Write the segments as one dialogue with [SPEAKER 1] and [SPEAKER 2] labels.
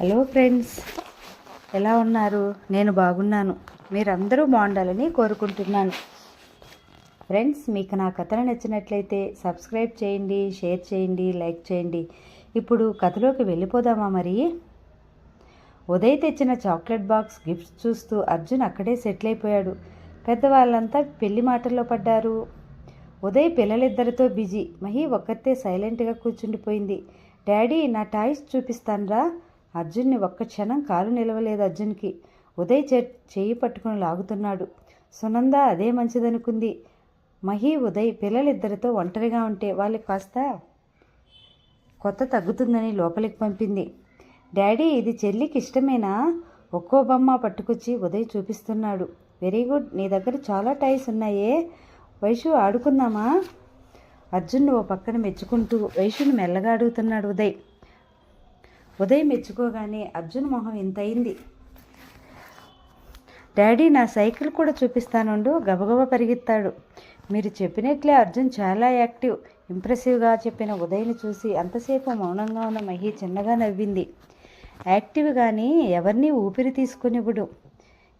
[SPEAKER 1] Hello friends ఎలా ఉన్నారు? నేను బాగున్నాను. మీరందరూ బాగుండాలని కోరుకుంటున్నాను. ఫ్రెండ్స్ మీకు నా కథలు నచ్చినట్లయితే సబ్స్క్రైబ్ చేయండి షేర్ చేయండి లైక్ చేయండి. ఇప్పుడు కథలోకి వెళ్ళిపోదామా మరి? ఉదయ్ తెచ్చిన చాక్లెట్ బాక్స్ గిఫ్ట్స్ చూస్తూ అర్జున్ అక్కడే సెటిల్ అయిపోయాడు. పెద్దవాళ్ళంతా పెళ్ళి మాటల్లో పడ్డారు. ఉదయ్ పిల్లలిద్దరితో బిజీ. మహి ఒక్కతే సైలెంట్గా కూర్చుండిపోయింది. డాడీ నా టాయ్స్ చూపిస్తాన్రా. అర్జున్ని ఒక్క క్షణం కాలు నిలవలేదు అర్జున్కి. ఉదయ్ చే చేయి పట్టుకుని లాగుతున్నాడు. సునంద అదే మంచిదనుకుంది. మహి ఉదయ్ పిల్లలిద్దరితో ఒంటరిగా ఉంటే వాళ్ళకి కాస్త కొత్త తగ్గుతుందని లోపలికి పంపింది. డాడీ ఇది చెల్లికి ఇష్టమేనా? ఒక్కో బొమ్మ పట్టుకొచ్చి ఉదయ్ చూపిస్తున్నాడు. వెరీ గుడ్ నీ దగ్గర చాలా టైస్ ఉన్నాయే. వైషు ఆడుకుందామా? అర్జున్ ఓ పక్కన మెచ్చుకుంటూ వైషుని మెల్లగా అడుగుతున్నాడు ఉదయ్. ఉదయం మెచ్చుకోగానే అర్జున్ మొహం ఇంతయింది. డాడీ నా సైకిల్ కూడా చూపిస్తానుండు. గబగబ పరిగెత్తాడు. మీరు చెప్పినట్లే అర్జున్ చాలా యాక్టివ్ ఇంప్రెసివ్గా చెప్పిన ఉదయ్ని చూసి అంతసేపు మౌనంగా ఉన్న మహి చిన్నగా నవ్వింది. యాక్టివ్ కానీ ఎవరిని ఊపిరి తీసుకునివ్వడు.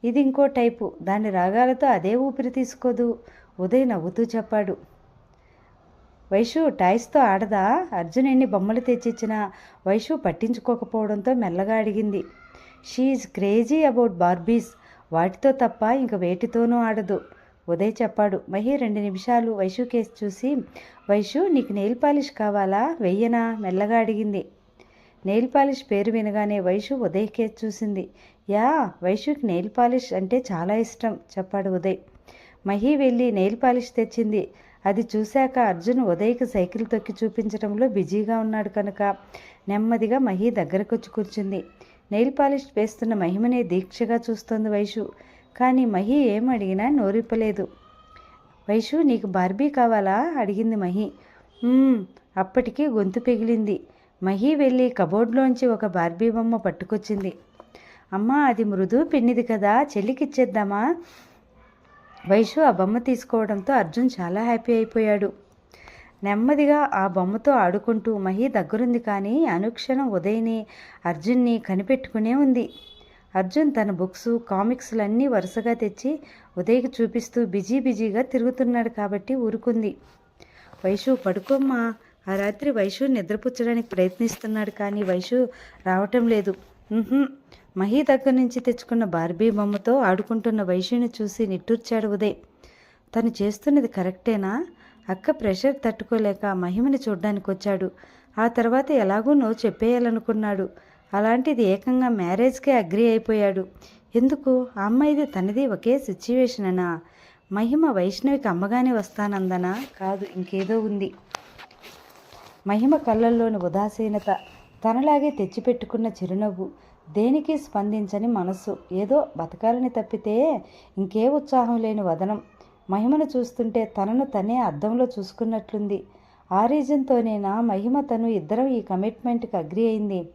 [SPEAKER 1] ఇది ఇంకో టైపు దాని రాగాలతో అదే ఊపిరి తీసుకోదు. ఉదయ్ నవ్వుతూ చెప్పాడు. వైషు టాయ్స్తో ఆడదా? అర్జున్ ఎన్ని బొమ్మలు తెచ్చిచ్చినా వైషు పట్టించుకోకపోవడంతో మెల్లగా అడిగింది. She's crazy about Barbies. వాటితో తప్ప ఇంక వేటితోనూ ఆడదు. ఉదయ్ చెప్పాడు. మహి రెండు నిమిషాలు వైషు కేసు చూసి వైషు నీకు నెయిల్ పాలిష్ కావాలా? వెయ్యనా? మెల్లగా అడిగింది. నెయిల్ పాలిష్ పేరు వినగానే వైషు ఉదయ్ కేసు చూసింది. యా వైషుకి నెయిల్ పాలిష్ అంటే చాలా ఇష్టం చెప్పాడు ఉదయ్. మహి వెళ్ళి నెయిల్ పాలిష్ తెచ్చింది. అది చూశాక అర్జున్ ఉదయ్కి సైకిల్ తొక్కి చూపించడంలో బిజీగా ఉన్నాడు కనుక నెమ్మదిగా మహి దగ్గరకు వచ్చి కూర్చుంది. నెయిల్ పాలిష్ వేస్తున్న మహిమనే దీక్షగా చూస్తోంది వైషు. కానీ మహి ఏం అడిగినా నోరిప్పలేదు. వైషు నీకు బార్బీ కావాలా? అడిగింది మహి. అప్పటికి గొంతు పెగిలింది. మహి వెళ్ళి కబోర్డ్లోంచి ఒక బార్బీ బొమ్మ పట్టుకొచ్చింది. అమ్మా అది మృదు పిన్నిది కదా. చెల్లికిచ్చేద్దామా? వైషు ఆ బొమ్మ తీసుకోవడంతో అర్జున్ చాలా హ్యాపీ అయిపోయాడు. నెమ్మదిగా ఆ బొమ్మతో ఆడుకుంటూ మహి దగ్గరుంది కానీ అనుక్షణం ఉదయని అర్జున్ని కనిపెట్టుకునే ఉంది. అర్జున్ తన బుక్స్ కామిక్స్లన్నీ వరుసగా తెచ్చి ఉదయ్కి చూపిస్తూ బిజీ బిజీగా తిరుగుతున్నాడు కాబట్టి ఊరుకుంది. వైషు పడుకోమ్మా. ఆ రాత్రి వైషు నిద్రపుచ్చడానికి ప్రయత్నిస్తున్నాడు కానీ వైషు రావటం లేదు. మహి దగ్గర నుంచి తెచ్చుకున్న బార్బీ బొమ్మతో ఆడుకుంటున్న వైశ్యుని చూసి నిట్టూర్చాడు ఉదయ్. తను చేస్తున్నది కరెక్టేనా? అక్క ప్రెషర్ తట్టుకోలేక మహిమని చూడ్డానికి వచ్చాడు. ఆ తర్వాత ఎలాగూ నో చెప్పేయాలనుకున్నాడు. అలాంటిది ఏకంగా మ్యారేజ్కే అగ్రి అయిపోయాడు. ఎందుకు? ఆ అమ్మాయిది తనది ఒకే సిచ్యువేషనేనా? మహిమ వైష్ణవికి అమ్మగానే వస్తానందనా? కాదు ఇంకేదో ఉంది. మహిమ కళ్ళల్లోని ఉదాసీనత. తనలాగే తెచ్చిపెట్టుకున్న చిరునవ్వు. దేనికి స్పందించని మనస్సు? ఏదో బతకాలని తప్పితే ఇంకే ఉత్సాహం లేని వదనం. మహిమను చూస్తుంటే తనను తనే అద్దంలో చూసుకున్నట్లుంది. ఆ రీజన్తోనేనా మహిమ తను ఇద్దరం ఈ కమిట్మెంట్కి అగ్రి అయింది?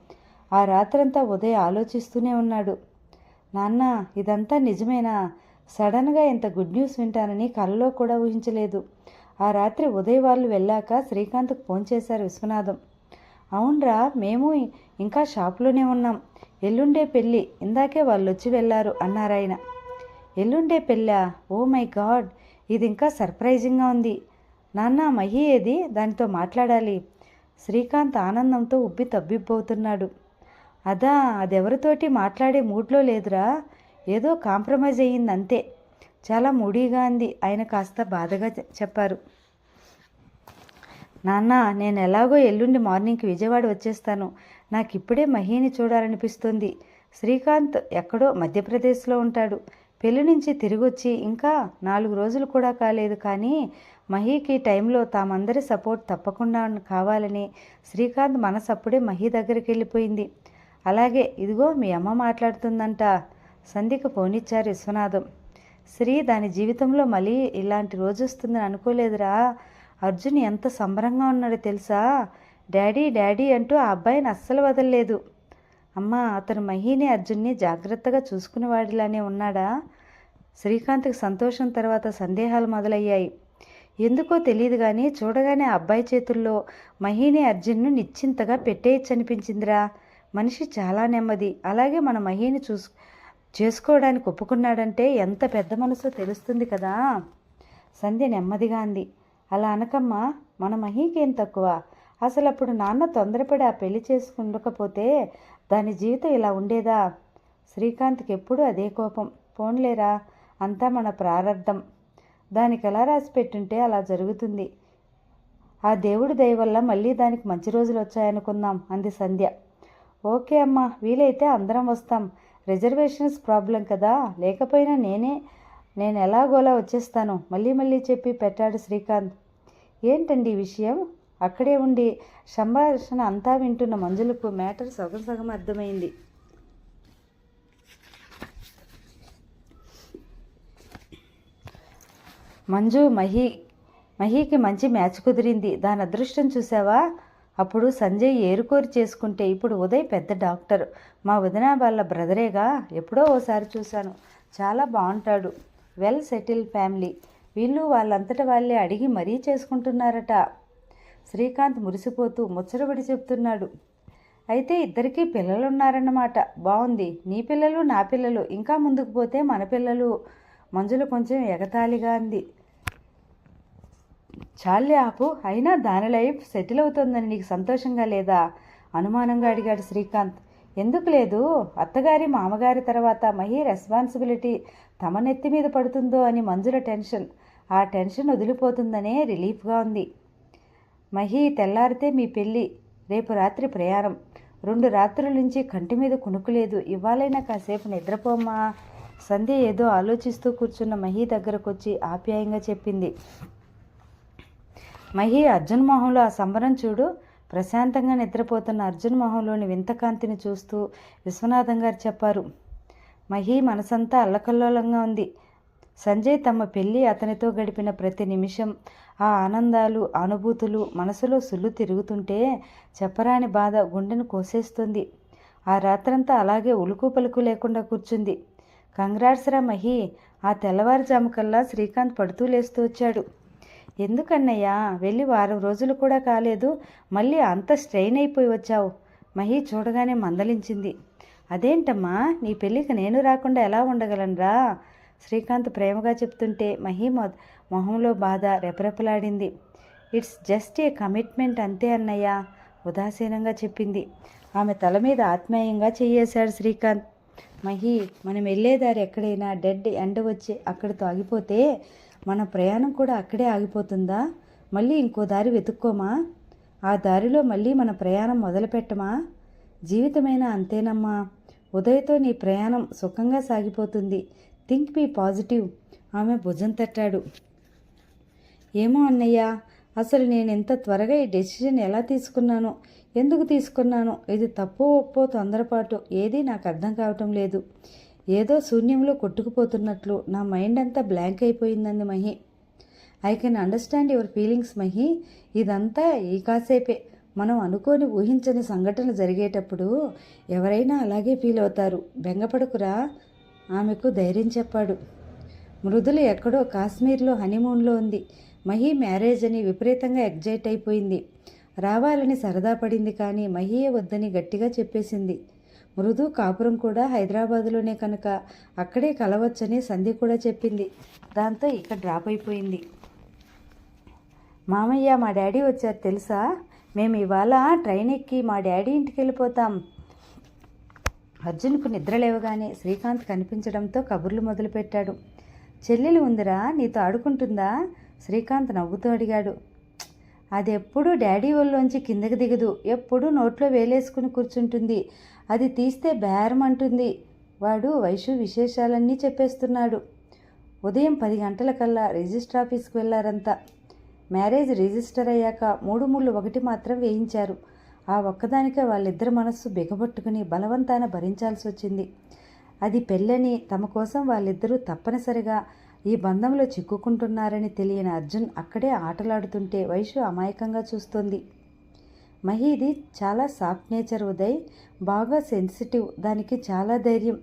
[SPEAKER 1] ఆ రాత్రంతా ఉదయ్ ఆలోచిస్తూనే ఉన్నాడు. నాన్న ఇదంతా నిజమేనా? సడన్గా ఇంత గుడ్ న్యూస్ వింటానని కలలో కూడా ఊహించలేదు. ఆ రాత్రి ఉదయ్ వాళ్ళు వెళ్ళాక శ్రీకాంత్కు ఫోన్ చేశారు విశ్వనాథం. అవునరా మేము ఇంకా షాప్లోనే ఉన్నాం. ఎల్లుండే పెళ్ళి ఇందాకే వాళ్ళు వచ్చి వెళ్ళారు అన్నారాయన ఎల్లుండే పెళ్ళా? ఓ మై గాడ్ ఇది ఇంకా సర్ప్రైజింగ్గా ఉంది. నాన్న మహి ఏది? దానితో మాట్లాడాలి. శ్రీకాంత్ ఆనందంతో ఉబ్బి తబ్బిబ్బవుతున్నాడు. అదా అదెవరితోటి మాట్లాడే మూడ్లో లేదురా? ఏదో కాంప్రమైజ్ అయ్యింది అంతే చాలా మూడీగా అంది. ఆయన కాస్త బాధగా చెప్పారు. నాన్న నేను ఎలాగో ఎల్లుండి మార్నింగ్కి విజయవాడ వచ్చేస్తాను. నాకు ఇప్పుడే మహీని చూడాలనిపిస్తుంది. శ్రీకాంత్ ఎక్కడో మధ్యప్రదేశ్లో ఉంటాడు. పెళ్ళి నుంచి తిరిగొచ్చి ఇంకా నాలుగు రోజులు కూడా కాలేదు. కానీ మహీకి టైంలో తామందరి సపోర్ట్ తప్పకుండా కావాలని శ్రీకాంత్ మనసప్పుడే మహీ దగ్గరికి వెళ్ళిపోయింది అలాగే ఇదిగో మీ అమ్మ మాట్లాడుతుందంట. సంధికి పోనిచ్చారు విశ్వనాథం. శ్రీ దాని జీవితంలో మళ్ళీ ఇలాంటి రోజు వస్తుందని అనుకోలేదురా. అర్జున్ ఎంత సంబరంగా ఉన్నాడో తెలుసా? డాడీ డాడీ అంటూ ఆ అబ్బాయిని అస్సలు వదలలేదు. అమ్మా అతను మహిని అర్జున్ని జాగ్రత్తగా చూసుకునేవాడిలానే ఉన్నాడా? శ్రీకాంత్కి సంతోషం తర్వాత సందేహాలు మొదలయ్యాయి. ఎందుకో తెలియదు కానీ చూడగానే ఆ అబ్బాయి చేతుల్లో మహిని అర్జున్ను నిశ్చింతగా పెట్టేయచ్చనిపించిందిరా. మనిషి చాలా నెమ్మది. అలాగే మన మహిని చూసు చేసుకోవడానికి ఒప్పుకున్నాడంటే ఎంత పెద్ద మనసో తెలుస్తుంది కదా? సంధ్య నెమ్మదిగా అంది. అలా అనకమ్మా మన మహీకేం ఏం తక్కువ? అసలు అప్పుడు నాన్న తొందరపడి ఆ పెళ్ళి చేసుకుండకపోతే దాని జీవితం ఇలా ఉండేదా? శ్రీకాంత్కి ఎప్పుడూ అదే కోపం. పోన్లేరా? అంతా మన ప్రారంధం. దానికి ఎలా రాసి పెట్టుంటే అలా జరుగుతుంది. ఆ దేవుడి దయ వల్ల మళ్ళీ దానికి మంచి రోజులు వచ్చాయనుకుందాం అంది సంధ్య. ఓకే అమ్మా వీలైతే అందరం వస్తాం. రిజర్వేషన్స్ ప్రాబ్లం కదా లేకపోయినా నేనే నేను ఎలాగోలా వచ్చేస్తాను. మళ్ళీ మళ్ళీ చెప్పి పెట్టాడు శ్రీకాంత్. ఏంటండి ఈ విషయం? అక్కడే ఉండి సంభాషణ అంతా వింటున్న మంజులకు మ్యాటర్ సగం సగం అర్థమైంది. మంజు మహి మహీకి మంచి మ్యాచ్ కుదిరింది. దాని అదృష్టం చూసావా? అప్పుడు సంజయ్ ఏరుకోరి చేసుకుంటే ఇప్పుడు ఉదయ్ పెద్ద డాక్టర్. మా వదిన వాళ్ళ బ్రదరేగా ఎప్పుడో ఓసారి చూశాను. చాలా బాగుంటాడు. Well settle family. వీళ్ళు వాళ్ళంతట వాళ్ళే అడిగి మరీ చేసుకుంటున్నారట. శ్రీకాంత్ మురిసిపోతూ ముచ్చటబడి చెప్తున్నాడు. అయితే ఇద్దరికీ పిల్లలు ఉన్నారన్నమాట బాగుంది నీ పిల్లలు నా పిల్లలు. ఇంకా ముందుకు పోతే మన పిల్లలు మంజులు కొంచెం ఎగతాళిగా అంది. చాలే ఆపు. అయినా దాని లైఫ్ సెటిల్ అవుతుందని నీకు సంతోషంగా లేదా? అనుమానంగా అడిగాడు శ్రీకాంత్. ఎందుకు లేదు? అత్తగారి మామగారి తర్వాత మహి రెస్పాన్సిబిలిటీ తమ నెత్తి మీద పడుతుందో అని మంజుల టెన్షన్. ఆ టెన్షన్ వదిలిపోతుందనే రిలీఫ్గా ఉంది. మహి తెల్లారితే మీ పెళ్ళి రేపు రాత్రి ప్రయాణం. రెండు రాత్రుల నుంచి కంటి మీద కునుకులేదు ఇవ్వాలైనా కాసేపు నిద్రపోమ్మా. సంధ్య ఏదో ఆలోచిస్తూ కూర్చున్న మహి దగ్గరకొచ్చి ఆప్యాయంగా చెప్పింది. మహి అర్జున్ మొహంలో ఆ సంబరం చూడు. ప్రశాంతంగా నిద్రపోతున్న అర్జున్ మొహంలోని వింతకాంతిని చూస్తూ విశ్వనాథం గారు చెప్పారు. మహి మనసంతా అల్లకల్లోలంగా ఉంది. సంజయ్ తమ పెళ్ళి అతనితో గడిపిన ప్రతి నిమిషం ఆ ఆనందాలు అనుభూతులు మనసులో సుళ్ళు తిరుగుతుంటే చెప్పరాని బాధ గుండెను కోసేస్తుంది. ఆ రాత్రంతా అలాగే ఉలుకు పలుకు లేకుండా కూర్చుంది. కంగ్రాట్స్ రా మహి ఆ తెల్లవారుజాము కల్లా శ్రీకాంత్ పడుతూ లేస్తూ వచ్చాడు. ఎందుకన్నయ్యా వెళ్ళి వారం రోజులు కూడా కాలేదు మళ్ళీ అంత స్ట్రెయిన్ అయిపోయి వచ్చావు. మహి చూడగానే మందలించింది. అదేంటమ్మా నీ పెళ్ళికి నేను రాకుండా ఎలా ఉండగలనురా? శ్రీకాంత్ ప్రేమగా చెప్తుంటే మహి మొ మొహంలో బాధ రెపరెపలాడింది. ఇట్స్ జస్ట్ ఏ కమిట్మెంట్ అంతే అన్నయ్య ఉదాసీనంగా చెప్పింది. ఆమె తల మీద ఆత్మీయంగా చేయేశాడు శ్రీకాంత్. మహి మనం వెళ్ళేదారి ఎక్కడైనా డెడ్ ఎండ వచ్చి అక్కడితో ఆగిపోతే మన ప్రయాణం కూడా అక్కడే ఆగిపోతుందా? మళ్ళీ ఇంకో దారి వెతుక్కోమా? ఆ దారిలో మళ్ళీ మన ప్రయాణం మొదలుపెట్టమా? జీవితమైనా అంతేనమ్మా. ఉదయతో నీ ప్రయాణం సుఖంగా సాగిపోతుంది. Think be positive. ఆమె భుజం తట్టాడు. ఏమో అన్నయ్య అసలు నేను ఎంత త్వరగా ఈ డెసిషన్ ఎలా తీసుకున్నానో ఎందుకు తీసుకున్నానో ఇది తప్పు ఒప్పో తొందరపాటు. ఏదీ నాకు అర్థం కావటం లేదు. ఏదో శూన్యంలో కొట్టుకుపోతున్నట్లు నా మైండ్ అంతా blank అయిపోయిందంది Mahi. I can understand your feelings Mahi. ఇదంతా ఈ కాసేపే. మనం అనుకోని ఊహించని సంఘటన జరిగేటప్పుడు ఎవరైనా అలాగే ఫీల్ అవుతారు. బెంగపడకురా. ఆమెకు ధైర్యం చెప్పాడు. మృదులు ఎక్కడో కాశ్మీర్లో హనీమూన్లో ఉంది. మహి మ్యారేజ్ అని విపరీతంగా ఎగ్జైట్ అయిపోయింది. రావాలని సరదా పడింది కానీ మహియే వద్దని గట్టిగా చెప్పేసింది. మృదు కాపురం కూడా హైదరాబాదులోనే కనుక అక్కడే కలవచ్చని సంధి కూడా చెప్పింది. దాంతో ఇక్కడ డ్రాప్ అయిపోయింది. మామయ్య మా డాడీ వచ్చారు తెలుసా? మేము ఇవాళ ట్రైన్ ఎక్కి మా డాడీ ఇంటికి వెళ్ళిపోతాం. అర్జున్కు నిద్ర లేవగానే శ్రీకాంత్ కనిపించడంతో కబుర్లు మొదలుపెట్టాడు. చెల్లెలు ఉందిరా నీతో ఆడుకుంటుందా? శ్రీకాంత్ నవ్వుతూ అడిగాడు. అది ఎప్పుడూ డాడీ ఒళ్ళోంచి కిందకి దిగదు. ఎప్పుడూ నోట్లో వేలేసుకుని కూర్చుంటుంది. అది తీస్తే బేరం అంటుంది. వాడు వైషు విశేషాలన్నీ చెప్పేస్తున్నాడు. ఉదయం పది గంటలకల్లా రిజిస్టర్ ఆఫీస్కి వెళ్ళారంతా మ్యారేజ్ రిజిస్టర్ అయ్యాక మూడు ముళ్ళు ఒకటి మాత్రం వేయించారు. ఆ ఒక్కదానికే వాళ్ళిద్దరి మనస్సు బిగబట్టుకుని బలవంతాన భరించాల్సి వచ్చింది అది పెళ్ళని తమ కోసం వాళ్ళిద్దరూ తప్పనిసరిగా ఈ బంధంలో చిక్కుకుంటున్నారని తెలియని అర్జున్ అక్కడే ఆటలాడుతుంటే వైషు అమాయకంగా చూస్తోంది. మహీది చాలా సాఫ్ట్ నేచర్ ఉదయ్. బాగా సెన్సిటివ్. దానికి చాలా ధైర్యం.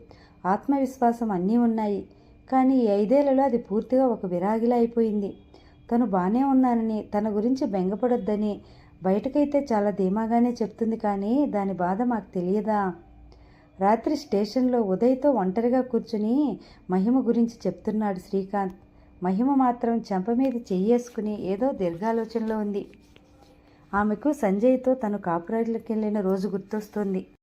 [SPEAKER 1] ఆత్మవిశ్వాసం అన్నీ ఉన్నాయి. కానీ ఈ ఐదేళ్ళలో అది పూర్తిగా ఒక విరాగిలా అయిపోయింది. తను బాగానే ఉన్నానని తన గురించి బెంగపడొద్దని బయటకైతే చాలా ధీమాగానే చెప్తుంది కానీ దాని బాధ మాకు తెలియదా? రాత్రి స్టేషన్లో ఉదయ్తో ఒంటరిగా కూర్చుని మహిమ గురించి చెప్తున్నాడు శ్రీకాంత్. మహిమ మాత్రం చెంప మీద చెయ్యేసుకుని ఏదో దీర్ఘాలోచనలో ఉంది. ఆమెకు సంజయ్తో తను కాపురాట్లకి వెళ్ళిన రోజు గుర్తొస్తుంది.